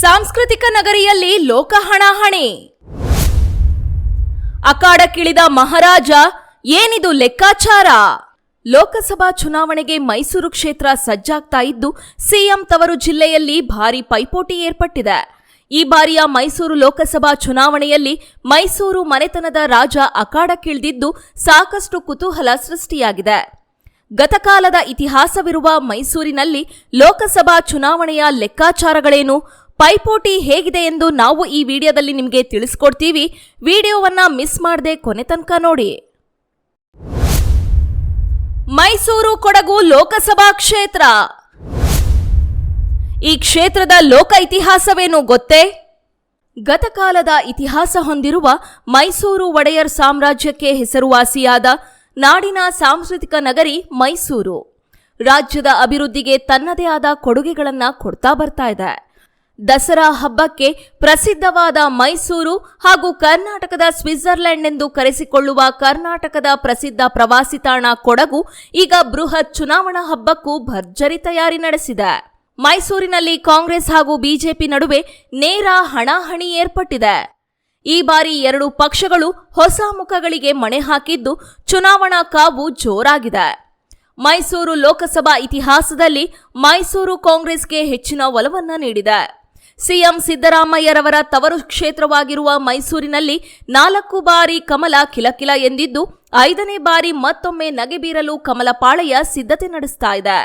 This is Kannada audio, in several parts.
ಸಾಂಸ್ಕೃತಿಕ ನಗರಿಯಲ್ಲಿ ಲೋಕ ಹಣಾಹಣಿ. ಅಖಾಡಕ್ಕಿಳಿದ ಮಹಾರಾಜ ಏನಿದು ಲೆಕ್ಕಾಚಾರ? ಲೋಕಸಭಾ ಚುನಾವಣೆಗೆ ಮೈಸೂರು ಕ್ಷೇತ್ರ ಸಜ್ಜಾಗ್ತಾ ಇದ್ದು ಸಿಎಂ ತವರು ಜಿಲ್ಲೆಯಲ್ಲಿ ಭಾರಿ ಪೈಪೋಟಿ ಏರ್ಪಟ್ಟಿದೆ. ಈ ಬಾರಿಯ ಮೈಸೂರು ಲೋಕಸಭಾ ಚುನಾವಣೆಯಲ್ಲಿ ಮೈಸೂರು ಮನೆತನದ ರಾಜ ಅಖಾಡಕ್ಕಿಳಿದಿದ್ದು ಸಾಕಷ್ಟು ಕುತೂಹಲ ಸೃಷ್ಟಿಯಾಗಿದೆ. ಗತಕಾಲದ ಇತಿಹಾಸವಿರುವ ಮೈಸೂರಿನಲ್ಲಿ ಲೋಕಸಭಾ ಚುನಾವಣೆಯ ಲೆಕ್ಕಾಚಾರಗಳೇನು? ಪೈಪೋಟಿ ಹೇಗಿದೆ ಎಂದು ನಾವು ಈ ವಿಡಿಯೋದಲ್ಲಿ ನಿಮಗೆ ತಿಳಿಸ್ಕೊಡ್ತೀವಿ. ವಿಡಿಯೋವನ್ನ ಮಿಸ್ ಮಾಡದೆ ಕೊನೆ ತನಕ ನೋಡಿ. ಮೈಸೂರು ಕೊಡಗು ಲೋಕಸಭಾ ಕ್ಷೇತ್ರ. ಈ ಕ್ಷೇತ್ರದ ಲೋಕ ಇತಿಹಾಸವೇನು ಗೊತ್ತೇ? ಗತಕಾಲದ ಇತಿಹಾಸ ಹೊಂದಿರುವ ಮೈಸೂರು ಒಡೆಯರ್ ಸಾಮ್ರಾಜ್ಯಕ್ಕೆ ಹೆಸರುವಾಸಿಯಾದ ನಾಡಿನ ಸಾಂಸ್ಕೃತಿಕ ನಗರಿ ಮೈಸೂರು. ರಾಜ್ಯದ ಅಭಿವೃದ್ಧಿಗೆ ತನ್ನದೇ ಆದ ಕೊಡುಗೆಗಳನ್ನು ಕೊಡ್ತಾ ಬರ್ತಾ ಇದೆ. ದಸರಾ ಹಬ್ಬಕ್ಕೆ ಪ್ರಸಿದ್ಧವಾದ ಮೈಸೂರು ಹಾಗೂ ಕರ್ನಾಟಕದ ಸ್ವಿಟ್ಜರ್ಲೆಂಡ್ ಎಂದು ಕರೆಸಿಕೊಳ್ಳುವ ಕರ್ನಾಟಕದ ಪ್ರಸಿದ್ಧ ಪ್ರವಾಸಿ ತಾಣ ಕೊಡಗು ಈಗ ಬೃಹತ್ ಚುನಾವಣಾ ಹಬ್ಬಕ್ಕೂ ಭರ್ಜರಿ ತಯಾರಿ ನಡೆಸಿದೆ. ಮೈಸೂರಿನಲ್ಲಿ ಕಾಂಗ್ರೆಸ್ ಹಾಗೂ ಬಿಜೆಪಿ ನಡುವೆ ನೇರ ಹಣಾಹಣಿ ಏರ್ಪಟ್ಟಿದೆ. ಈ ಬಾರಿ ಎರಡು ಪಕ್ಷಗಳು ಹೊಸ ಮುಖಗಳಿಗೆ ಮಣೆ ಹಾಕಿದ್ದು ಚುನಾವಣಾ ಕಾವು ಜೋರಾಗಿದೆ. ಮೈಸೂರು ಲೋಕಸಭಾ ಇತಿಹಾಸದಲ್ಲಿ ಮೈಸೂರು ಕಾಂಗ್ರೆಸ್ಗೆ ಹೆಚ್ಚಿನ ಒಲವನ್ನ ನೀಡಿದೆ. ಸಿಎಂ ಸಿದ್ದರಾಮಯ್ಯರವರ ತವರು ಕ್ಷೇತ್ರವಾಗಿರುವ ಮೈಸೂರಿನಲ್ಲಿ ನಾಲ್ಕು ಬಾರಿ ಕಮಲ ಕಿಲಕಿಲ ಎಂದಿದ್ದು, ಐದನೇ ಬಾರಿ ಮತ್ತೊಮ್ಮೆ ನಗೆ ಬೀರಲು ಕಮಲ ಪಾಳೆಯ ಸಿದ್ಧತೆ ನಡೆಸ್ತಾ ಇದೆ.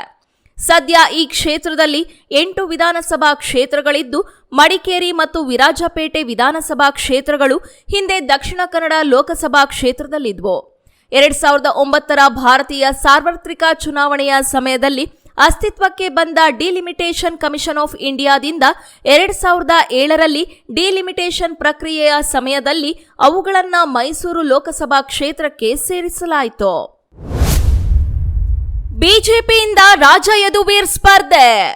ಸದ್ಯ ಈ ಕ್ಷೇತ್ರದಲ್ಲಿ ಎಂಟು ವಿಧಾನಸಭಾ ಕ್ಷೇತ್ರಗಳಿದ್ದು, ಮಡಿಕೇರಿ ಮತ್ತು ವಿರಾಜಪೇಟೆ ವಿಧಾನಸಭಾ ಕ್ಷೇತ್ರಗಳು, ಹಿಂದೆ ದಕ್ಷಿಣ ಕನ್ನಡ ಲೋಕಸಭಾ ಕ್ಷೇತ್ರದಲ್ಲಿದ್ವು. ಎರಡ್ ಸಾವಿರದ ಒಂಬತ್ತರ ಭಾರತೀಯ ಸಾರ್ವತ್ರಿಕ ಚುನಾವಣೆಯ ಸಮಯದಲ್ಲಿ ಅಸ್ತಿತ್ವಕ್ಕೆ ಬಂದ ಡಿಲಿಮಿಟೇಷನ್ ಕಮಿಷನ್ ಆಫ್ ಇಂಡಿಯಾದಿಂದ ಎರಡ್ ಸಾವಿರದ ಏಳರಲ್ಲಿ ಡಿಲಿಮಿಟೇಷನ್ ಪ್ರಕ್ರಿಯೆಯ ಸಮಯದಲ್ಲಿ ಅವುಗಳನ್ನು ಮೈಸೂರು ಲೋಕಸಭಾ ಕ್ಷೇತ್ರಕ್ಕೆ ಸೇರಿಸಲಾಯಿತು. ಬಿಜೆಪಿಯಿಂದ ರಾಜ ಯದುವೀರ್ ಸ್ಪರ್ಧೆ.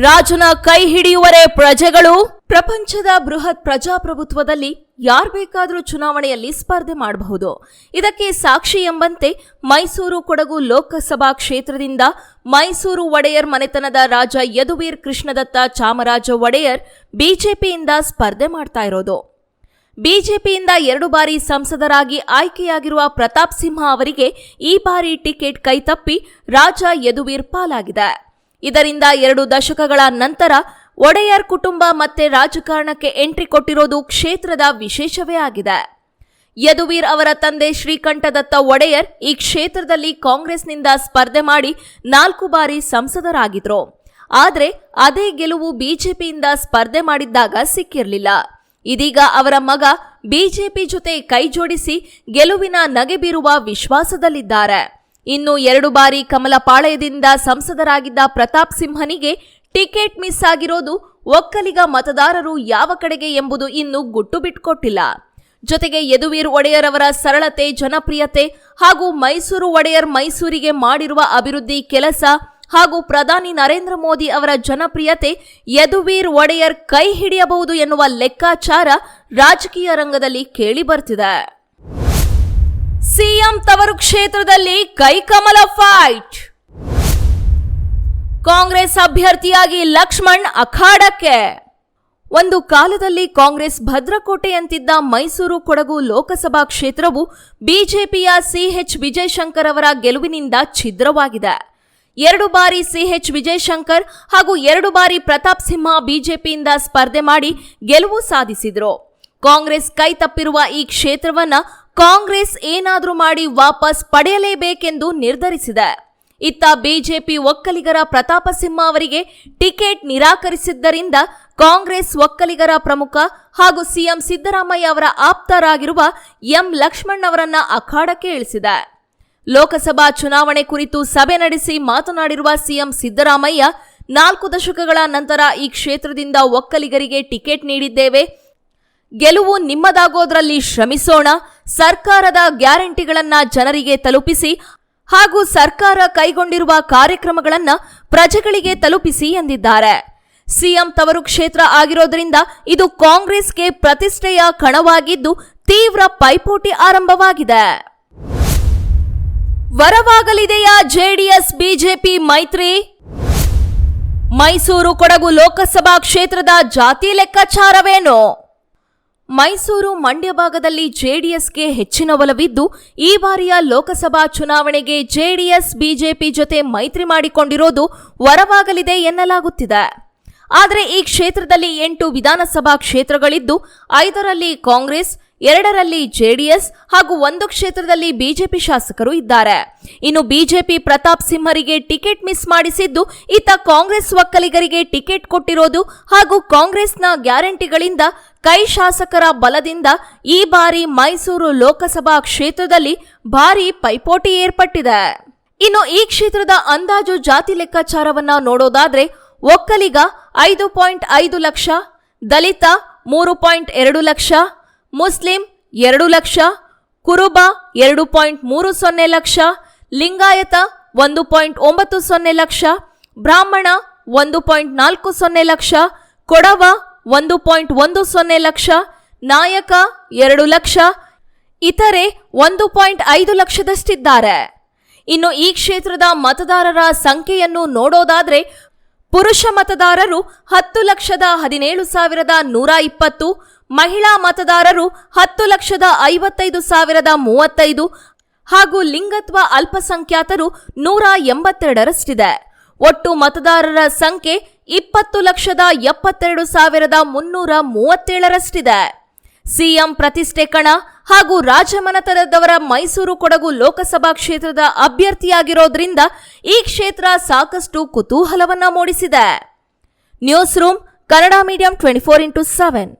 ರಾಜನ ಕೈ ಹಿಡಿಯುವರೆ ಪ್ರಜೆಗಳು. ಪ್ರಪಂಚದ ಬೃಹತ್ ಪ್ರಜಾಪ್ರಭುತ್ವದಲ್ಲಿ ಯಾರ್ ಬೇಕಾದರೂ ಚುನಾವಣೆಯಲ್ಲಿ ಸ್ಪರ್ಧೆ ಮಾಡಬಹುದು. ಇದಕ್ಕೆ ಸಾಕ್ಷಿ ಎಂಬಂತೆ ಮೈಸೂರು ಕೊಡಗು ಲೋಕಸಭಾ ಕ್ಷೇತ್ರದಿಂದ ಮೈಸೂರು ಒಡೆಯರ್ ಮನೆತನದ ರಾಜ ಯದುವೀರ್ ಕೃಷ್ಣದತ್ತ ಚಾಮರಾಜ ಒಡೆಯರ್ ಬಿಜೆಪಿಯಿಂದ ಸ್ಪರ್ಧೆ ಮಾಡ್ತಾ ಇರೋದು. ಬಿಜೆಪಿಯಿಂದ ಎರಡು ಬಾರಿ ಸಂಸದರಾಗಿ ಆಯ್ಕೆಯಾಗಿರುವ ಪ್ರತಾಪ್ ಸಿಂಹ ಅವರಿಗೆ ಈ ಬಾರಿ ಟಿಕೆಟ್ ಕೈತಪ್ಪಿ ರಾಜ ಯದುವೀರ್ ಪಾಲಾಗಿದೆ. ಇದರಿಂದ ಎರಡು ದಶಕಗಳ ನಂತರ ಒಡೆಯರ್ ಕುಟುಂಬ ಮತ್ತೆ ರಾಜಕಾರಣಕ್ಕೆ ಎಂಟ್ರಿ ಕೊಟ್ಟಿರೋದು ಕ್ಷೇತ್ರದ ವಿಶೇಷವೇ ಆಗಿದೆ. ಯದುವೀರ್ ಅವರ ತಂದೆ ಶ್ರೀಕಂಠದತ್ತ ಒಡೆಯರ್ ಈ ಕ್ಷೇತ್ರದಲ್ಲಿ ಕಾಂಗ್ರೆಸ್ನಿಂದ ಸ್ಪರ್ಧೆ ಮಾಡಿ ನಾಲ್ಕು ಬಾರಿ ಸಂಸದರಾಗಿದ್ರು. ಆದರೆ ಅದೇ ಗೆಲುವು ಬಿಜೆಪಿಯಿಂದ ಸ್ಪರ್ಧೆ ಮಾಡಿದ್ದಾಗ ಸಿಕ್ಕಿರಲಿಲ್ಲ. ಇದೀಗ ಅವರ ಮಗ ಬಿಜೆಪಿ ಜೊತೆ ಕೈಜೋಡಿಸಿ ಗೆಲುವಿನ ನಗೆ ಬೀರುವ ವಿಶ್ವಾಸದಲ್ಲಿದ್ದಾರೆ. ಇನ್ನು ಎರಡು ಬಾರಿ ಕಮಲಪಾಳಯದಿಂದ ಸಂಸದರಾಗಿದ್ದ ಪ್ರತಾಪ್ ಸಿಂಹನಿಗೆ ಟಿಕೆಟ್ ಮಿಸ್ ಆಗಿರೋದು ಒಕ್ಕಲಿಗ ಮತದಾರರು ಯಾವ ಕಡೆಗೆ ಎಂಬುದು ಇನ್ನೂ ಗುಟ್ಟು ಬಿಟ್ಕೊಟ್ಟಿಲ್ಲ. ಜೊತೆಗೆ ಯದುವೀರ್ ಒಡೆಯರ್ ಅವರ ಸರಳತೆ, ಜನಪ್ರಿಯತೆ ಹಾಗೂ ಮೈಸೂರು ಒಡೆಯರ್ ಮೈಸೂರಿಗೆ ಮಾಡಿರುವ ಅಭಿವೃದ್ಧಿ ಕೆಲಸ ಹಾಗೂ ಪ್ರಧಾನಿ ನರೇಂದ್ರ ಮೋದಿ ಅವರ ಜನಪ್ರಿಯತೆ ಯದುವೀರ್ ಒಡೆಯರ್ ಕೈ ಹಿಡಿಯಬಹುದು ಎನ್ನುವ ಲೆಕ್ಕಾಚಾರ ರಾಜಕೀಯ ರಂಗದಲ್ಲಿ ಕೇಳಿ ಬರ್ತಿದೆ ಸಿಎಂ ತವರು ಕ್ಷೇತ್ರದಲ್ಲಿ ಕೈಕಮಲ ಫೈಟ್ ಕಾಂಗ್ರೆಸ್ ಅಭ್ಯರ್ಥಿಯಾಗಿ ಲಕ್ಷ್ಮಣ್ ಅಖಾಡಕ್ಕೆ. ಒಂದು ಕಾಲದಲ್ಲಿ ಕಾಂಗ್ರೆಸ್ ಭದ್ರಕೋಟೆಯಂತಿದ್ದ ಮೈಸೂರು ಕೊಡಗು ಲೋಕಸಭಾ ಕ್ಷೇತ್ರವು ಬಿಜೆಪಿಯ ಸಿಎಚ್ ವಿಜಯಶಂಕರ್ ಅವರ ಗೆಲುವಿನಿಂದ ಛಿದ್ರವಾಗಿದೆ. ಎರಡು ಬಾರಿ ಸಿಎಚ್ ವಿಜಯಶಂಕರ್ ಹಾಗೂ ಎರಡು ಬಾರಿ ಪ್ರತಾಪ್ ಸಿಂಹ ಬಿಜೆಪಿಯಿಂದ ಸ್ಪರ್ಧೆ ಮಾಡಿ ಗೆಲುವು ಸಾಧಿಸಿದ್ರು. ಕಾಂಗ್ರೆಸ್ ಕೈ ತಪ್ಪಿರುವ ಈ ಕ್ಷೇತ್ರವನ್ನ ಕಾಂಗ್ರೆಸ್ ಏನಾದರೂ ಮಾಡಿ ವಾಪಸ್ ಪಡೆಯಲೇಬೇಕೆಂದು ನಿರ್ಧರಿಸಿದೆ. ಇತ್ತ ಬಿಜೆಪಿ ಒಕ್ಕಲಿಗರ ಪ್ರತಾಪ ಸಿಂಹ ಅವರಿಗೆ ಟಿಕೆಟ್ ನಿರಾಕರಿಸಿದ್ದರಿಂದ ಕಾಂಗ್ರೆಸ್ ಒಕ್ಕಲಿಗರ ಪ್ರಮುಖ ಹಾಗೂ ಸಿಎಂ ಸಿದ್ದರಾಮಯ್ಯ ಅವರ ಆಪ್ತರಾಗಿರುವ ಎಂ ಲಕ್ಷ್ಮಣ್ ಅವರನ್ನ ಅಖಾಡಕ್ಕೆ ಇಳಿಸಿದೆ. ಲೋಕಸಭಾ ಚುನಾವಣೆ ಕುರಿತು ಸಭೆ ನಡೆಸಿ ಮಾತನಾಡಿರುವ ಸಿಎಂ ಸಿದ್ದರಾಮಯ್ಯ, ನಾಲ್ಕು ದಶಕಗಳ ನಂತರ ಈ ಕ್ಷೇತ್ರದಿಂದ ಒಕ್ಕಲಿಗರಿಗೆ ಟಿಕೆಟ್ ನೀಡಿದ್ದೇವೆ. ಗೆಲುವು ನಿಮ್ಮದಾಗೋದ್ರಲ್ಲಿ ಶ್ರಮಿಸೋಣ. ಸರ್ಕಾರದ ಗ್ಯಾರಂಟಿಗಳನ್ನ ಜನರಿಗೆ ತಲುಪಿಸಿ ಹಾಗೂ ಸರ್ಕಾರ ಕೈಗೊಂಡಿರುವ ಕಾರ್ಯಕ್ರಮಗಳನ್ನ ಪ್ರಜೆಗಳಿಗೆ ತಲುಪಿಸಿ ಎಂದಿದ್ದಾರೆ. ಸಿಎಂ ತವರು ಕ್ಷೇತ್ರ ಆಗಿರೋದ್ರಿಂದ ಇದು ಕಾಂಗ್ರೆಸ್ಗೆ ಪ್ರತಿಷ್ಠೆಯ ಕಣವಾಗಿದ್ದು ತೀವ್ರ ಪೈಪೋಟಿ ಆರಂಭವಾಗಿದೆ. ವರವಾಗಲಿದೆಯಾ ಜೆಡಿಎಸ್, ಬಿಜೆಪಿ, ಮೈತ್ರಿ? ಮೈಸೂರು ಕೊಡಗು ಲೋಕಸಭಾ ಕ್ಷೇತ್ರದ ಜಾತಿ ಲೆಕ್ಕಾಚಾರವೇನು? ಮೈಸೂರು ಮಂಡ್ಯ ಭಾಗದಲ್ಲಿ ಜೆಡಿಎಸ್ಗೆ ಹೆಚ್ಚಿನ ಒಲವಿದ್ದು, ಈ ಬಾರಿಯ ಲೋಕಸಭಾ ಚುನಾವಣೆಗೆ ಜೆಡಿಎಸ್, ಬಿಜೆಪಿ ಜೊತೆ ಮೈತ್ರಿ ಮಾಡಿಕೊಂಡಿರೋದು ವರವಾಗಲಿದೆ ಎನ್ನಲಾಗುತ್ತಿದೆ. ಆದರೆ ಈ ಕ್ಷೇತ್ರದಲ್ಲಿ ಎಂಟು ವಿಧಾನಸಭಾ ಕ್ಷೇತ್ರಗಳಿದ್ದು, ಐದರಲ್ಲಿ ಕಾಂಗ್ರೆಸ್ ಎರಡರಲ್ಲಿ ಜೆಡಿಎಸ್ ಹಾಗೂ ಒಂದು ಕ್ಷೇತ್ರದಲ್ಲಿ ಬಿಜೆಪಿ ಶಾಸಕರು ಇದ್ದಾರೆ. ಇನ್ನು ಬಿಜೆಪಿ ಪ್ರತಾಪ್ ಸಿಂಹರಿಗೆ ಟಿಕೆಟ್ ಮಿಸ್ ಮಾಡಿಸಿದ್ದು ಇತ್ತ ಕಾಂಗ್ರೆಸ್ ಒಕ್ಕಲಿಗರಿಗೆ ಟಿಕೆಟ್ ಕೊಟ್ಟಿರೋದು ಹಾಗೂ ಕಾಂಗ್ರೆಸ್ನ ಗ್ಯಾರಂಟಿಗಳಿಂದ ಕೈ ಶಾಸಕರ ಬಲದಿಂದ ಈ ಬಾರಿ ಮೈಸೂರು ಲೋಕಸಭಾ ಕ್ಷೇತ್ರದಲ್ಲಿ ಭಾರಿ ಪೈಪೋಟಿ ಏರ್ಪಟ್ಟಿದೆ. ಇನ್ನು ಈ ಕ್ಷೇತ್ರದ ಅಂದಾಜು ಜಾತಿ ಲೆಕ್ಕಾಚಾರವನ್ನ ನೋಡೋದಾದ್ರೆ, ಒಕ್ಕಲಿಗ ಐದು ಪಾಯಿಂಟ್ ಐದು ಲಕ್ಷ, ದಲಿತ ಮೂರು ಪಾಯಿಂಟ್ ಎರಡು ಲಕ್ಷ ಮುಸ್ಲಿಂ ಎರಡು ಲಕ್ಷ, ಕುರುಬ ಎರಡು ಪಾಯಿಂಟ್ ಮೂರು ಸೊನ್ನೆ ಲಕ್ಷ, ಲಿಂಗಾಯತ ಒಂದು ಪಾಯಿಂಟ್ ಒಂಬತ್ತು ಸೊನ್ನೆ ಲಕ್ಷ, ಬ್ರಾಹ್ಮಣ ಒಂದು ಪಾಯಿಂಟ್ ನಾಲ್ಕು ಸೊನ್ನೆ ಲಕ್ಷ, ಕೊಡವ ಒಂದು ಪಾಯಿಂಟ್ ಒಂದು ಸೊನ್ನೆ ಲಕ್ಷ, ನಾಯಕ ಎರಡು ಲಕ್ಷ, ಇತರೆ ಒಂದು ಪಾಯಿಂಟ್ ಐದು ಲಕ್ಷದಷ್ಟಿದ್ದಾರೆ. ಇನ್ನು ಈ ಕ್ಷೇತ್ರದ ಮತದಾರರ ಸಂಖ್ಯೆಯನ್ನು ನೋಡೋದಾದ್ರೆ ಪುರುಷ ಮತದಾರರು ಹತ್ತು ಲಕ್ಷದ ಹದಿನೇಳು ಸಾವಿರದ ನೂರ ಇಪ್ಪತ್ತು ಮಹಿಳಾ ಮತದಾರರು ಹತ್ತು ಲಕ್ಷದ ಐವತ್ತೈದು ಸಾವಿರದ ಮೂವತ್ತೈದು ಹಾಗೂ ಲಿಂಗತ್ವ ಅಲ್ಪಸಂಖ್ಯಾತರು ನೂರ ಎಂಬತ್ತೆರಡರಷ್ಟಿದೆ. ಒಟ್ಟು ಮತದಾರರ ಸಂಖ್ಯೆ ಇಪ್ಪತ್ತು ಲಕ್ಷದ ಎಪ್ಪತ್ತೆರಡು ಸಾವಿರದ ಮುನ್ನೂರ ಮೂವತ್ತೇಳರಷ್ಟಿದೆ. ಸಿಎಂ ಪ್ರತಿಷ್ಠೆ ಕಣ ಹಾಗೂ ರಾಜಮನತನದವರ ಮೈಸೂರು ಕೊಡಗು ಲೋಕಸಭಾ ಕ್ಷೇತ್ರದ ಅಭ್ಯರ್ಥಿಯಾಗಿರೋದ್ರಿಂದ ಈ ಕ್ಷೇತ್ರ ಸಾಕಷ್ಟು ಕುತೂಹಲವನ್ನ ಮೂಡಿಸಿದೆ. Newsroom Kannada medium twenty four into seven.